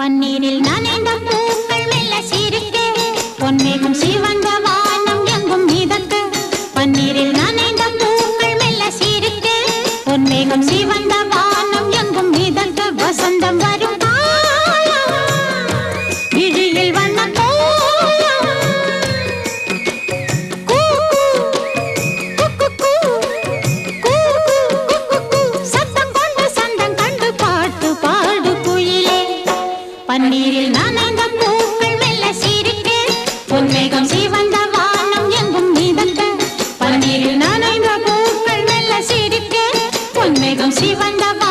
பன்னீரில் நனைந்த பூக்கள் மெல்ல சிரிக்க பொன்மேகம் சிவந்த வானம் எங்கும் மிதக்க பன்னீரில் நனைந்த பூக்கள் மெல்ல சிரிக்க பொன்மேகம் சிவந்த வானம் கண்ணீரில் நனைந்த பூக்கள் மெல்ல சிரிக்க பொன்மேகம் சிவந்த வானம் எங்கும் மிதக்க பன்னீரில் நனைந்த பூக்கள் மெல்ல சிரிக்க பொன்மேகம் சிவந்த வானம்